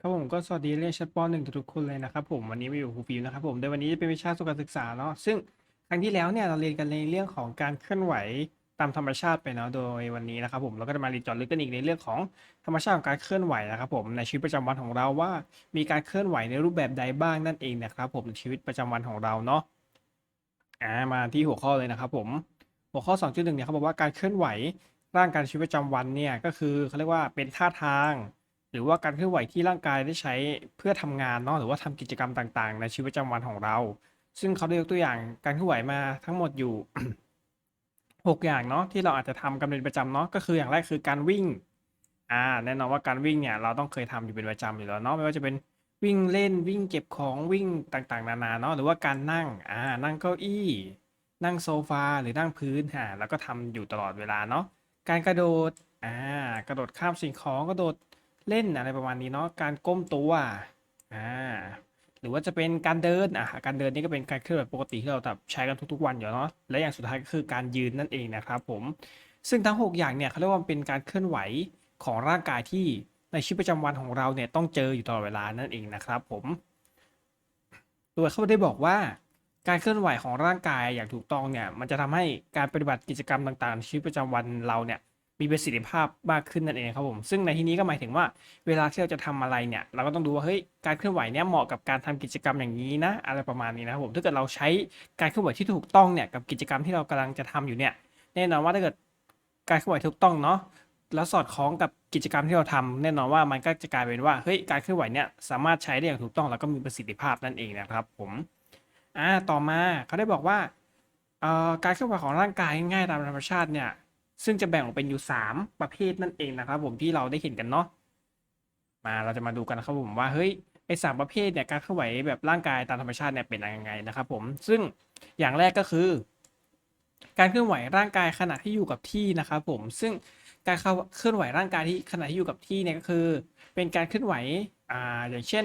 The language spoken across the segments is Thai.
ครับผมก็สวัสดีเรียนชั้นป .1 ทุกๆคนเลยนะครับผมวันนี้มาอยู่ครูฟิวนะครับผมโดยวันนี้จะเป็นวิชาสุขศึกษาเนาะซึ่งครั้งที่แล้วเนี่ยเราเรียนกันในเรื่องของการเคลื่อนไหวตามธรรมชาติไปเนาะโดยวันนี้นะครับผมเราก็จะมาเรียนจาะลึกกันอีกในเรื่องของธรรมชาติของการเคลื่อนไหวนะครับผมในชีวิตประจำวันของเราว่า มีการเคลื่อนไหวในรูปแบบใดบ้างนั่นเองนะครับผมในชีวิตประจำวันของเราเนาะอ่ามาที่หัวข้อเลยนะครับผมหัวข้อ 2.1เนี่ยเขาบอกว่าการเคลื่อนไหวร่างกายชีวิตประจำวันเนี่ยก็คือเขาเรียกว่าเป็นท่าทาง รือว่าการเคลื่อนไหวที่ร่างกายได้ใช้เพื่อทำงานเนาะหรือว่าทำกิจกรรมต่างๆ ในชีวิตประจำวันของเรา ซึ่งเขาได้ยกตัวอย่างการเคลื่อนไหวมาทั้งหมดอยู่ 6 อย่างเนาะที่เราอาจจะทำกันเป็นประจำเนาะก็คืออย่างแรกคือการวิ่งอ่าแน่นอนว่าการวิ่งเนี่ยเราต้องเคยทำอยู่เป็นประจำอยู่แล้วเนาะไม่ว่าจะเป็นวิ่งเล่นวิ่งเก็บของวิ่งต่างๆ นานาเนาะหรือว่าการนั่งอ่านั่งเก้าอี้ นั่งโซฟาหรือนั่งพื้นอ่าแล้วก็ทำอยู่ตลอดเวลาเนาะการกระโดดอ่ากระโดดข้ามสิ่งของกระโดด เล่นอะไรประมาณนี้เนาะการก้มตัวอ่าหรือว่าจะเป็นการเดินอะการเดินนี่ก็เป็นการเคลื่อนไหวปกติที่เราแบบใช้กันทุกๆวันอยู่เนาะและอย่างสุดท้ายก็คือการยืนนั่นเองนะครับผมซึ่งทั้ง 6 อย่างเนี่ยเขาเรียกว่าเป็นการเคลื่อนไหวของร่างกายที่ในชีวิตประจำวันของเราเนี่ยต้องเจออยู่ตลอดเวลานั่นเองนะครับผมโดยเขาได้บอกว่าการเคลื่อนไหวของร่างกายอย่างถูกต้องเนี่ยมันจะทำให้การปฏิบัติกิจกรรมต่างๆในชีวิตประจำวันเราเนี่ย มีประสิทธิภาพมากขึ้นนั่นเองครับผมซึ่งในที่นี้ก็หมายถึงว่าเวลาที่เราจะทำอะไรเนี่ย เราก็ต้องดูว่าเฮ้ยการเคลื่อนไหวเนี่ยเหมาะกับการทำกิจกรรมอย่างนี้นะ อะไรประมาณนี้นะครับผมถ้าเกิดเราใช้การเคลื่อนไหวที่ถูกต้องเนี่ยกับกิจกรรมที่เรากำลังจะทำอยู่เนี่ยแน่นอนว่าถ้าเกิดการเคลื่อนไหวถูกต้องเนาะแล้วสอดคล้องกับกิจกรรมที่เราทำแน่นอนว่ามันก็จะกลายเป็นว่าเฮ้ยการเคลื่อนไหวเนี่ยสามารถใช้ได้อย่างถูกต้องแล้วก็มีประสิทธิภาพนั่นเองนะครับผมอ่าต่อมาเขาได้บอกว่าเอ่อการเคลื่อนไหวของร่างกายง่ายตามธรรมชาติเนี่ย ซึ่งจะแบ่งออกเป็นอยู่ 3 ประเภทนั่นเองนะครับ ผมที่เราได้เห็นกันเนาะมาเราจะมาดูกันนะครับผมว่าเฮ้ยไอ้สามประเภทเนี่ยการเคลื่อนไหวแบบร่างกายตามธรรมชาติเนี่ยเป็นยังไงนะครับผมซึ่งอย่างแรกก็คือ การเคลื่อนไหวร่างกายขณะที่อยู่กับที่นะครับผมซึ่งการเคลื่อนไหวร่างกายที่ขณะที่อยู่กับที่เนี่ยก็คือ เป็นการเคลื่อนไหวอ่าอย่างเช่น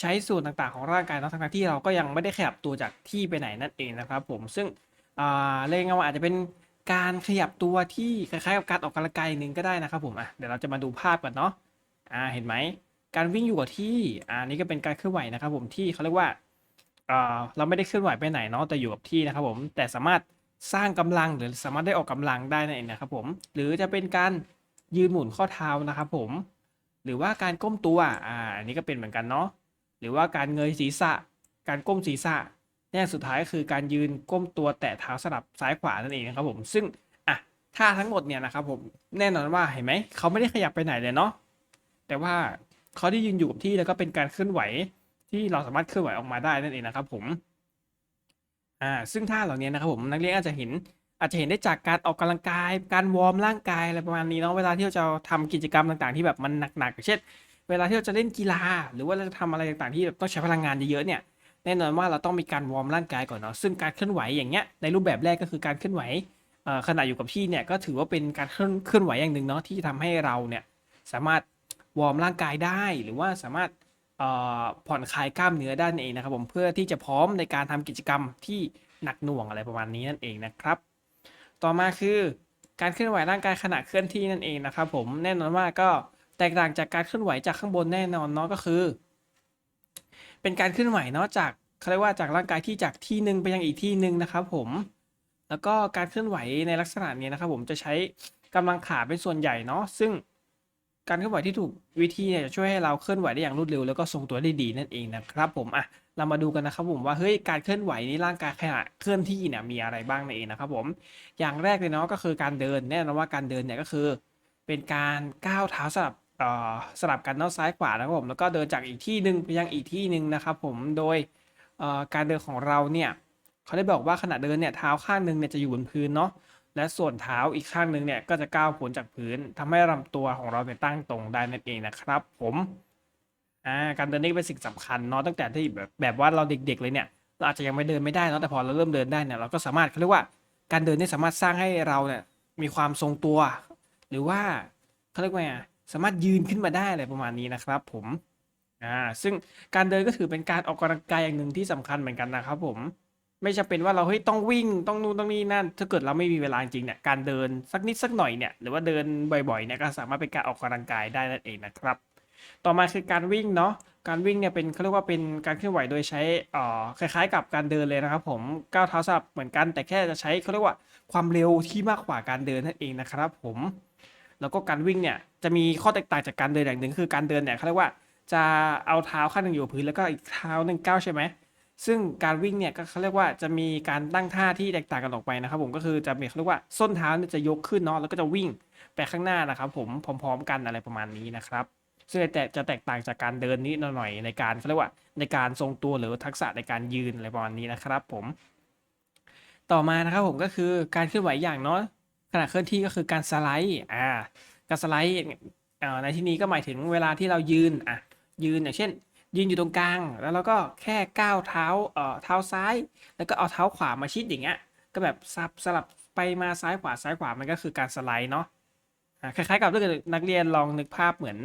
ใช้ส่วนต่างๆของร่างกายเนาะทั้งที่เราก็ยังไม่ได้ขยับตัวจากที่ไปไหนนั่นเองนะครับผมซึ่งอ่าเรียกง่ายว่าอาจจะเป็น การขยับตัวที่คล้ายๆกับการออกกำลังกายหนึ่งก็ได้นะครับผมอะเดี๋ยวเราจะมาดูภาพกันเนาะอ่าเห็นไหมการวิ่งอยู่กับที่อ่านี่ก็เป็นการเคลื่อนไหวนะครับผมที่เขาเรียกว่าอ่าเราไม่ได้เคลื่อนไหวไปไหนเนาะแต่อยู่กับที่นะครับผมแต่สามารถสร้างกำลังหรือสามารถได้ออกกำลังได้นั่นเองนะครับผมหรือจะเป็นการยืนหมุนข้อเท้านะครับผมหรือว่าการก้มตัวอ่าอันนี้ก็เป็นเหมือนกันเนาะหรือว่าการเงยศีรษะ การก้มศีรษะ แน่สุดท้ายก็คือการยืนก้มตัวแตะเท้าสลับซ้ายขวานั่นเองนะครับผมซึ่งอะท่าทั้งหมดเนี่ยนะครับผมแน่นอนว่าเห็นไหมเขาไม่ได้ขยับไปไหนเลยเนาะแต่ว่าเขาได้ยืนอยู่กับที่แล้วก็เป็นการเคลื่อนไหวที่เราสามารถเคลื่อนไหวออกมาได้นั่นเองนะครับผมอ่าซึ่งท่าเหล่านี้นะครับผมนักเรียนอาจจะเห็นอาจจะเห็นได้จากการออกกำลังกาย การวอร์มร่างกายอะไรประมาณนี้เนาะเวลาที่เราจะทำกิจกรรมต่างๆ ที่แบบมันหนักๆเช่น เวลาที่เราจะเล่นกีฬา หรือว่าเราจะทำอะไรต่างๆที่แบบต้องใช้พลังงานเยอะๆเนี่ย แน่นอนว่าเราต้องมีการวอร์มร่างกายก่อนเนาะซึ่งการเคลื่อนไหวอย่างเงี้ยในรูปแบบแรกก็คือการเคลื่อนไหวขณะอยู่กับที่เนี่ยก็ถือว่าเป็นการเคลื่อนเคลื่อนไหวอย่างหนึ่งเนาะที่ทำให้เราเนี่ยสามารถวอร์มร่างกายได้หรือว่าสามารถผ่อนคลายกล้ามเนื้อด้นั่นเองนะครับผมเพื่อที่จะพร้อมในการทำกิจกรรมที่หนักหน่วงอะไรประมาณนี้นั่นเองนะครับ ต่อมาคือการเคลื่อนไหวร่างกายขณะเคลื่อนที่นั่นเองนะครับผมแน่นอนว่าก็แตกต่างจากการเคลื่อนไหวจากข้างบนแน่นอนเนาะก็คือ เป็นการเคลื่อนไหวเนาะจากเขาเรียกว่าจากร่างกายที่จากที่หนึ่งไปยังอีกที่หนึ่งนะครับผม แล้วก็การเคลื่อนไหวในลักษณะนี้นะครับ ผมจะใช้กำลังขาเป็นส่วนใหญ่เนาะซึ่งการเคลื่อนไหวที่ถูกวิธีเนี่ยจะช่วยให้เราเคลื่อนไหวได้อย่างรวดเร็วแล้วก็ทรงตัวได้ดีนั่นเองนะครับ ผมอะเรามาดูกันนะครับผมว่าเฮ้ยการเคลื่อนไหวในร่างกายขณะเคลื่อนที่เนี่ยมีอะไรบ้างนั่นเองนะครับผมอย่างแรกเลยเนาะก็คือการเดินแน่นอนว่าการเดินเนี่ยก็คือ เป็นการก้าวเท้าสลับ สลับกันเนาะซ้ายขวานะครับผมแล้วก็เดินจากอีกที่หนึ่งไปยังอีกที่หนึ่งนะครับผมโดยการเดินของเราเนี่ยเขาได้บอกว่าขณะเดินเนี่ยเท้าข้างหนึ่งเนี่ยจะอยู่บนพื้นเนาะและส่วนเท้าอีกข้างหนึ่งเนี่ยก็จะก้าวพ้นจากพื้นทำให้ลำตัวของเราเนี่ยตั้งตรงได้นั่นเองนะครับ ผมาการเดินนี่เป็นสิ่งสำคัญเนาะตั้งแต่ที่แบบแบบว่าเราเด็ก ๆ เลยเนี่ยเราอาจจะยังไม่เดินไม่ได้เนาะแต่พอเราเริ่มเดินได้เนี่ยเราก็สามารถเขาเรียกว่าการเดินนี่สามารถสร้างให้เราเนี่ยมีความทรงตัว หรือว่าเขาเรียกว่าไง สามารถยืนขึ้นมาได้อะไรประมาณนี้นะครับ ผมอ่าซึ่งการเดินก็ถือเป็นการออกกำลังกายอย่างหนึ่งที่สำคัญเหมือนกันนะครับ ผมไม่จำเป็นว่าเราเฮ้ยต้องวิ่งต้องนู่นต้องนี่นั่น ถ้าเกิดเราไม่มีเวลาจริงเนี่ยการเดินสักนิดสักหน่อยเนี่ยหรือว่าเดินบ่อยๆเนี่ยก็สามารถเป็นการออกกำลังกายได้นั่นเองนะครับ ต่อมาคือการวิ่งเนาะการวิ่งเนี่ยเป็นเขาเรียกว่าเป็นการเคลื่อนไหวโดยใช้อ่อคล้ายๆ กับการเดินเลยนะครับ ผมก้าวเท้าสลับเหมือนกันแต่แค่จะใช้เขาเรียกว่าความเร็วที่มากกว่าการเดินนั่นเองนะครับ ผม แล้วก็การวิ่งเนี่ยจะมีข้อแตกต่างจากการเดินอย่างหนึ่งคือการเดินเนี่ยเขาเรียกว่าจะเอาเท้าข้างหนึ่งอยู่พื้นแล้วก็อีกเท้าหนึ่งก้าวใช่ไหมซึ่งการวิ่งเนี่ยก็เขาเรียกว่าจะมีการตั้งท่าที่แตกต่างกันออกไปนะครับผมก็คือจะมีเขาเรียกว่าส้นเท้าเนี่ยจะยกขึ้นเนาะแล้วก็จะวิ่งไปข้างหน้านะครับผมพร้อม ๆ กันอะไรประมาณนี้นะครับซึ่งแต่จะแตกต่างจากการเดินนิดหน่อยในการเขาเรียกว่าในการทรงตัวหรือทักษะในการยืนอะไรประมาณนี้นะครับผม ต่อมานะครับผมก็คือการเคลื่อนไหวอย่างเนาะ ขณะเคลื่อนที่ก็คือการสไลด์อ่าการสไลด์ในที่นี้ก็หมายถึงเวลาที่เรายืนอะยืนอย่างเช่น ยืนอยู่ตรงกลาง แล้วเราก็แค่ก้าวเท้าเอ่อเท้าซ้าย แล้วก็เอาเท้าขวามาชิดอย่างเงี้ยก็แบบซับสลับไปมาซ้ายขวาซ้ายขวามันก็คือการสไลด์เนาะอ่าคล้ายๆกับถ้าเกิดนักเรียนลองนึกภาพเหมือน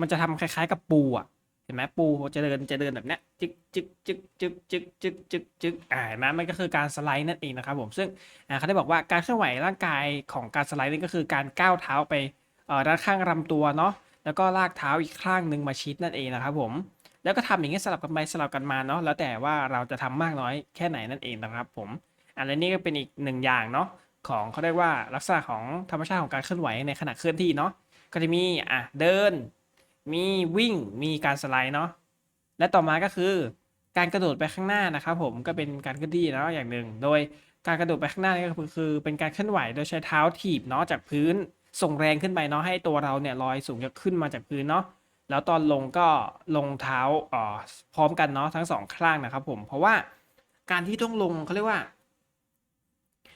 มันจะทำคล้ายๆกับปูอะ ห็นไหมปูจะเดินจะเดินแบบเนี้ยจึกจึกจึกจึกจึกจึกจึกจึกอ่าเห็นไหมมันก็คือการสไลด์นั่นเองนะครับผมซึ่งอ่าเขาได้บอกว่าการเคลื่อนไหวร่างกายของการสไลด์นี่ก็คือการก้าวเท้าไปเอ่อด้านข้างลำตัวเนาะแล้วก็ลากเท้าอีกข้างหนึ่งมาชิดนั่นเองนะครับผมแล้วก็ทำอย่างนี้สลับกันไปสลับกันมาเนาะแล้วแต่ว่าเราจะทำมากน้อยแค่ไหนนั่นเองนะครับผมอันนี้ก็เป็นอีกหนึ่งอย่างเนาะของเขาเรียกว่าลักษณะของธรรมชาติของการเคลื่อนไหวในขณะเคลื่อนที่เนาะก็จะมีอะเดิน มีวิ่งมีการสไลด์เนาะและต่อมาก็คือการกระโดดไปข้างหน้านะครับผมก็เป็นการเคลื่อนที่เนาะอย่างหนึ่ง โดยการกระโดดไปข้างหน้านี่ก็คือเป็นการเคลื่อนไหวโดยใช้เท้าถีบเนาะจากพื้น ส่งแรงขึ้นไปเนาะให้ตัวเราเนี่ยลอยสูงจะขึ้นมาจากพื้นเนาะแล้วตอนลงก็ลงเท้าอ่อพร้อมกันเนาะทั้งสองข้างนะครับผมเพราะว่าการที่ต้องลงเขาเรียกว่า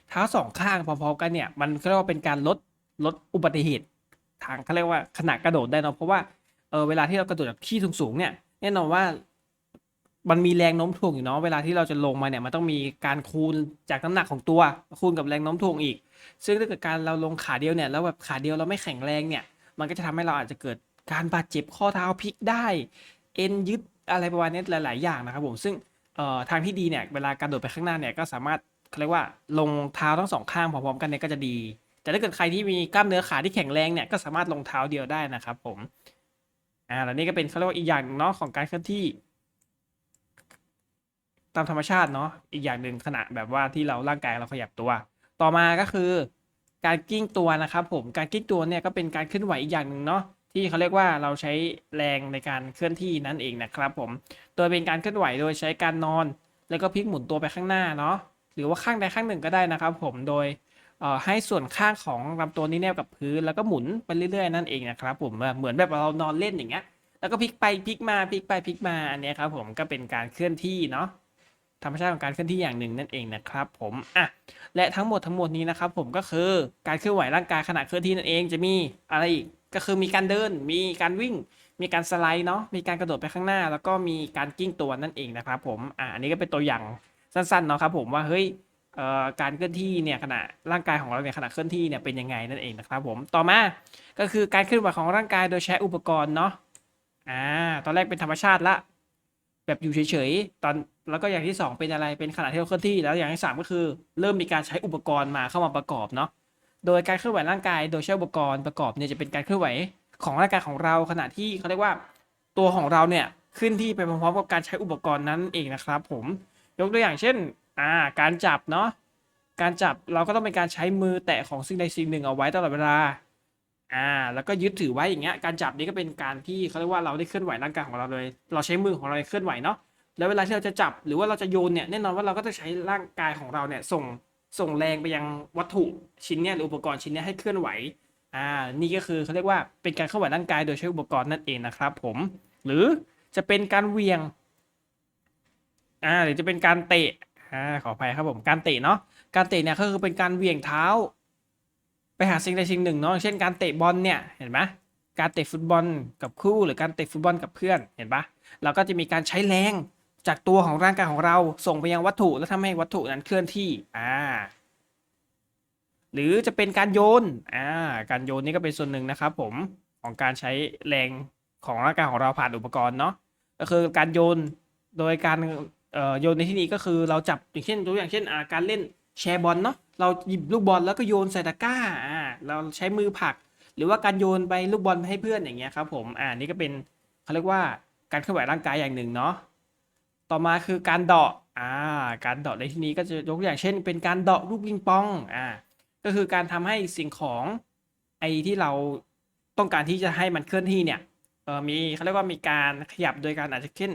เท้าสองข้างพร้อมๆกันเนี่ยมันเขาเรียกว่าเป็นการลดลดอุบัติเหตุทางเขาเรียกว่าขณะกระโดดได้เนาะเพราะว่า เออเวลาที่เรากระโดดจากที่สูงๆเนี่ยแน่นอนว่ามันมีแรงโน้มถ่วงอยู่เนาะเวลาที่เราจะลงมาเนี่ยมันต้องมีการคูณจากน้ำหนักของตัวคูณกับแรงโน้มถ่วงอีก ซึ่งถ้าเกิดการเราลงขาเดียวเนี่ยแล้วแบบขาเดียวเราไม่แข็งแรงเนี่ยมันก็จะทำให้เราอาจจะเกิดการบาดเจ็บข้อเท้าพลิกได้ เอ็นยึดอะไรประมาณนี้หลาย ๆ อย่างนะครับผมซึ่งทางที่ดีเนี่ยเวลาการโดดไปข้างหน้าเนี่ยก็สามารถเขาเรียกว่าลงเท้าทั้งสองข้างพร้อมๆกันเนี่ยก็จะดี แต่ถ้าเกิดใครที่มีกล้ามเนื้อขาที่แข็งแรงเนี่ยก็สามารถลงเท้าเดียวได้นะครับผม อ่าแล้วนี่ก็เป็นเขาเรียกว่าอีกอย่างหนึ่งเนาะของการเคลื่อนที่ ตามธรรมชาติเนาะอีกอย่างหนึ่งขณะแบบว่าที่เราร่างกายเราขยับตัว ต่อมาก็คือ การกิ้งตัวนะครับผมการกิ้งตัวเนี่ยก็เป็นการเคลื่อนไหวอีกอย่างหนึ่งเนาะที่เขาเรียกว่าเราใช้แรงในการเคลื่อนที่นั่นเองนะครับผม โดยเป็นการเคลื่อนไหวโดยใช้การนอน แล้วก็พลิกหมุนตัวไปข้างหน้าเนาะหรือว่าข้างใดข้างหนึ่งก็ได้นะครับ ผมโดย ให้ส่วนข้างของลำตัวนี้แนบกับพื้นแล้วก็หมุนไปเรื่อยๆนั่นเองนะครับผมเหมือนแบบเรานอนเล่นอย่างเงี้ยแล้วก็พลิกไปพลิกมาพลิกไปพลิกมาอันนี้ครับผมก็เป็นการเคลื่อนที่เนาะธรรมชาติของการเคลื่อนที่อย่างหนึ่งนั่นเองนะครับผมอะและทั้งหมดทั้งหมดนี้นะครับผมก็คือการเคลื่อนไหวร่างกายขณะเคลื่อนที่นั่นเองจะมีอะไรอีกก็คือมีการเดิน มีการวิ่ง มีการสไลด์เนาะมีการกระโดดไปข้างหน้า แล้วก็มีการกิ้งตัวนั่นเองนะครับผมอะอันนี้ก็เป็นตัวอย่างสั้นๆเนาะครับผมว่าเฮ้ย การเคลื่อนที่เนี่ยขณะร่างกายของเราเนี่ยขณะเคลื่อนที่เนี่ยเป็นยังไงนั่นเองนะครับผมต่อมาก็คือการเคลื่อนไหวของร่างกายโดยใช้อุปกรณ์เนาะอ่าตอนแรกเป็นธรรมชาติละแบบอยู่เฉยๆตอนแล้วก็อย่างที่สองเป็นอะไรเป็นขณะที่เราเคลื่อนที่แล้วอย่างที่สามก็คือ เริ่มมีการใช้อุปกรณ์มาเข้ามาประกอบเนาะโดยการเคลื่อนไหวร่างกาย โดยใช้อุปกรณ์ประกอบเนี่ยจะเป็นการเคลื่อนไหวของร่างกายของเรา ขณะที่เขาเรียกว่า ตัวของเราเนี่ยขึ้นที่ไปพร้อมๆกับการใช้อุปกรณ์นั้นเองนะครับ ผมยกตัวอย่างเช่น อ่าการจับเนาะการจับเราก็ต้องเป็นการใช้มือแตะของสิ่งใดสิ่งหนึ่งเอาไว้ตลอดเวลาอ่าแล้วก็ยึดถือไว้อย่างเงี้ยการจับนี้ก็เป็นการที่เขาเรียกว่าเราได้เคลื่อนไหวร่างกายของเราเลย เราใช้มือของเราเคลื่อนไหวเนาะแล้วเวลาที่เราจะจับหรือว่าเราจะโยนเนี่ยแน่นอนว่าเราก็จะใช้ร่างกายของเราเนี่ยส่งส่งแรงไปยังวัตถุชิ้นเนี้ยหรืออุปกรณ์ชิ้นเนี้ยให้เคลื่อนไหวอ่านี่ก็คือเขาเรียกว่าเป็นการเคลื่อนไหวร่างกายโดยใช้อุปกรณ์นั่นเองนะครับผม หรือจะเป็นการเวียงอ่าหรือจะเป็นการเตะ อ่าขออภัยครับผมการเตะเนาะการเตะเนี่ยก็คือเป็นการเหวี่ยงเท้า ไปหาสิ่งใดสิ่งหนึ่งเนาะเช่นการเตะบอลเนี่ยเห็นไหมการเตะฟุตบอลกับคู่หรือการเตะฟุตบอลกับเพื่อนเห็นปะเราก็จะมีการใช้แรงจากตัวของร่างกายของเราส่งไปยังวัตถุแล้วทำให้วัตถุนั้นเคลื่อนที่อ่าหรือจะเป็นการโยนอ่าการโยนนี่ก็เป็นส่วนหนึ่งนะครับผมของการใช้แรงของร่างกายของเราผ่านอุปกรณ์เนาะก็คือการโยนโดยการ เอ่อโยนในที่นี้ก็คือเราจับอย่างเช่นตัวอย่างเช่นอ่าการเล่นแชร์บอลเนาะเราหยิบลูกบอลแล้วก็โยนใส่ตะกร้าอ่าเราใช้มือผลัก หรือว่าการโยนไปลูกบอลไปให้เพื่อนอย่างเงี้ยครับผมอ่านี่ก็เป็นเขาเรียกว่าการเคลื่อนไหวร่างกายอย่างหนึ่งเนาะต่อมาคือการเดาะอ่าการเดาะในที่นี้ก็จะยกตัวอย่างเช่น เป็นการเดาะลูกปิงปองอ่าก็คือการทำให้สิ่งของไอ้ที่เราต้องการที่จะให้มันเคลื่อนที่เนี่ยเออมีเขาเรียกว่ามีการขยับโดยการอาจจะเช่น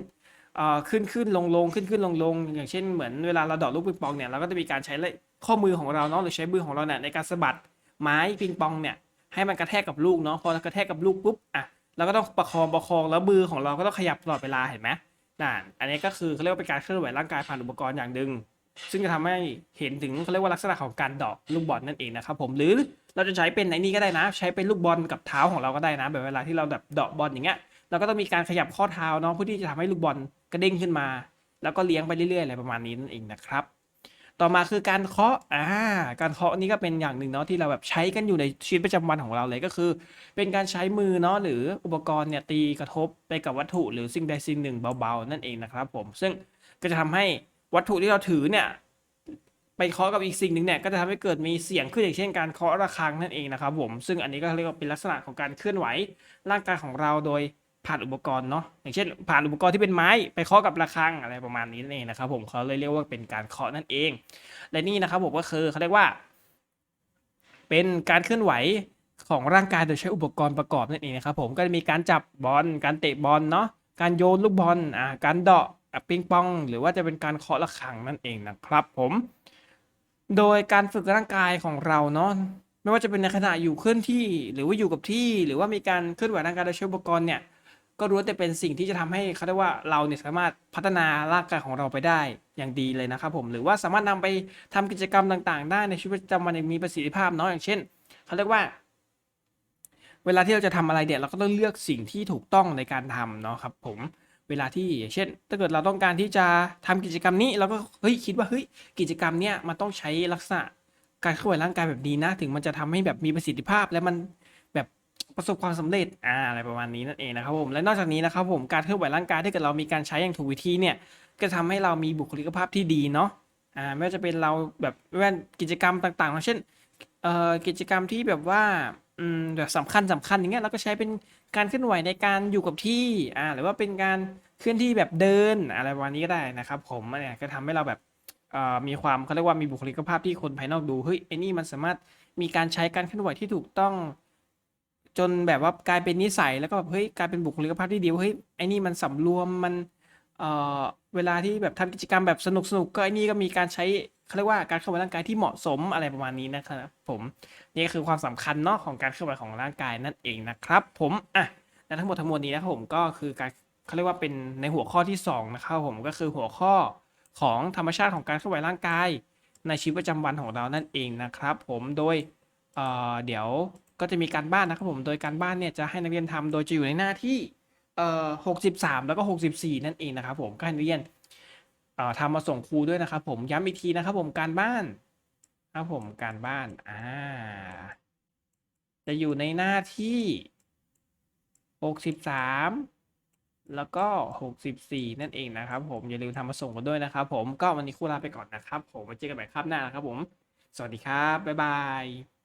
ขึ้นขึ้นลงลงขึ้นขึ้นลงลงอย่างเช่นเหมือนเวลาเราดอกลูกปิงปองเนี่ยเราก็จะมีการใช้ข้อมือของเราเนาะหรือใช้มือของเราเนี่ยในการสะบัดไม้ปิงปองเนี่ยให้มันกระแทกกับลูกเนาะพอกระแทกกับลูกปุ๊บอะเราก็ต้องประคองประคองแล้วมือของเราก็ต้องขยับตลอดเวลาเห็นไหมนั่นอันนี้ก็คือเขาเรียกว่าเป็นการเคลื่อนไหวร่างกายผ่านอุปกรณ์อย่างหนึ่งซึ่งจะทำให้เห็นถึงเขาเรียกว่าลักษณะของการดอกลูกบอลนั่นเองนะครับผมหรือเราจะใช้เป็นไอ้นี่ก็ได้นะ ใช้เป็นลูกบอลกับเท้าของเราก็ได้นะแบบเวลาที่เราแบบดาะบอลอย่างเงี้ย เราก็ต้องมีการขยับข้อเท้าเนาะเพื่อที่จะทำให้ลูกบอลกระเด้งขึ้นมา แล้วก็เลี้ยงไปเรื่อยๆอะไรประมาณนี้นั่นเองนะครับ ต่อมาคือการเคาะอ่าการเคาะนี่ก็เป็นอย่างหนึ่งเนาะที่เราแบบใช้กันอยู่ในชีวิตประจำวันของเราเลยก็คือ เป็นการใช้มือเนาะหรืออุปกรณ์เนี่ยตีกระทบไปกับวัตถุหรือสิ่งใดสิ่งหนึ่งเบาๆ นั่นเองนะครับผมซึ่งก็จะทำให้วัตถุที่เราถือเนี่ยไปเคาะกับอีกสิ่งหนึ่งเนี่ยก็จะทำให้เกิดมีเสียงขึ้นอย่างเช่นการเคาะระฆังนั่นเองนะครับผมซึ่งอันนี้ก็เรียกว่าเป็นลักษณะของการเคลื่อนไหวร่างกายของเราโดย ผ่านอุปกรณ์เนาะอย่างเช่น ผ่านอุปกรณ์ที่เป็นไม้ไปเคาะกับระฆังอะไรประมาณนี้นั่นเองนะครับผมเขาเลยเรียกว่าเป็นการเคาะนั่นเอง และนี่นะครับผมก็คือเขาเรียกว่า เป็นการเคลื่อนไหวของร่างกายโดยใช้อุปกรณ์ประกอบนั่นเองนะครับผมก็จะมีการจับบอลการเตะบอลเนาะการโยนลูกบอลอ่าการเดาะปิงปอง หรือว่าจะเป็นการเคาะระฆังนั่นเองนะครับผม โดยการฝึกร่างกายของเราเนาะไม่ว่าจะเป็นในขณะอยู่เคลื่อนที่ หรือว่าอยู่กับที่ หรือว่ามีการเคลื่อนไหวร่างกายโดยใช้อุปกรณ์เนี่ย ก็รู้แต่เป็นสิ่งที่จะทำให้เขาเรียกว่าเราเนี่ยสามารถพัฒนาร่างกายของเราไปได้อย่างดีเลยนะครับผมหรือว่าสามารถนำไปทำกิจกรรมต่าง ๆ ได้ในชีวิตประจำวันมีประสิทธิภาพเนาะอย่างเช่นเขาเรียกว่า เวลาที่เราจะทำอะไรเนี่ยเราก็ต้องเลือกสิ่งที่ถูกต้องในการทำเนาะครับผมเวลาที่อย่างเช่น ถ้าเกิดเราต้องการที่จะทำกิจกรรมนี้เราก็เฮ้ยคิดว่าเฮ้ยกิจกรรมเนี้ยมันต้องใช้ลักษณะการเคลื่อนไหวร่างกายแบบนี้นะ ถึงมันจะทำให้แบบมีประสิทธิภาพและมัน ประสบความสำเร็จอ่าอะไรประมาณนี้นั่นเองนะครับผมและนอกจากนี้นะครับผมการเคลื่อนไหวร่างกายถ้าเกิดเรามีการใช้อย่างถูกวิธีเนี่ยก็จะทำให้เรามีบุคลิกภาพที่ดีเนาะอ่าไม่ว่าจะเป็นเราแบบไม่ว่ากิจกรรมต่างๆเช่นเอ่อกิจกรรมที่แบบว่าอืมแบบสำคัญสำคัญอย่างเงี้ยเราก็ใช้เป็นการเคลื่อนไหวในการอยู่กับที่อ่าหรือว่าเป็นการเคลื่อนที่แบบเดินอะไรประมาณนี้ก็ได้นะครับผมเนี่ยก็ทำให้เราแบบเอ่อมีความเขาเรียกว่ามีบุคลิกภาพที่คนภายนอกดูเฮ้ยไอ้นี่มันสามารถมีการใช้การเคลื่อนไหวที่ถูกต้อง จนแบบว่ากลายเป็นนิสัยแล้วก็แบบเฮ้ยกลายเป็นบุคลิกภาพที่ดีว่าเฮ้ยไอ้นี่มันสำรวมมันเอ่อเวลาที่แบบทำกิจกรรมแบบสนุกสนุกก็ไอ้นี่ก็มีการใช้เขาเรียกว่าการเคลื่อนไหวร่างกายที่เหมาะสมอะไรประมาณนี้นะครับผมนี่คือความสำคัญเนาะของการเคลื่อนไหวของร่างกายนั่นเองนะครับ ผมอะและทั้งหมดทั้งมวลนี้นะครับผมก็คือการเขาเรียกว่าเป็นในหัวข้อที่สองนะครับผมก็คือหัวข้อของธรรมชาติของการเคลื่อนไหวร่างกาย ในชีวิตประจำวันของเรานั่นเองนะครับ ผมโดยเอ่อเดี๋ยว ก็จะมีการบ้านนะครับผมโดยการบ้านเนี่ยจะให้นักเรียนทำโดยจะอยู่ในหน้าที่เอ่อหกสิบสามแล้วก็หกสิบสี่นั่นเองนะครับผมก็ให้นักเรียนเอ่อทำมาส่งครูด้วยนะครับผมย้ำอีกทีนะครับผมการบ้านครับผมการบ้านอ่าจะอยู่ในหน้าที่หกสิบสามแล้วก็หกสิบสี่นั่นเองนะครับผม อย่าลืมทำมาส่งกันด้วยนะครับผม ก็วันนี้ครูลาไปก่อนนะครับผมไว้เจอกันใหม่คราบหน้านะครับผม สวัสดีครับ บ๊ายบาย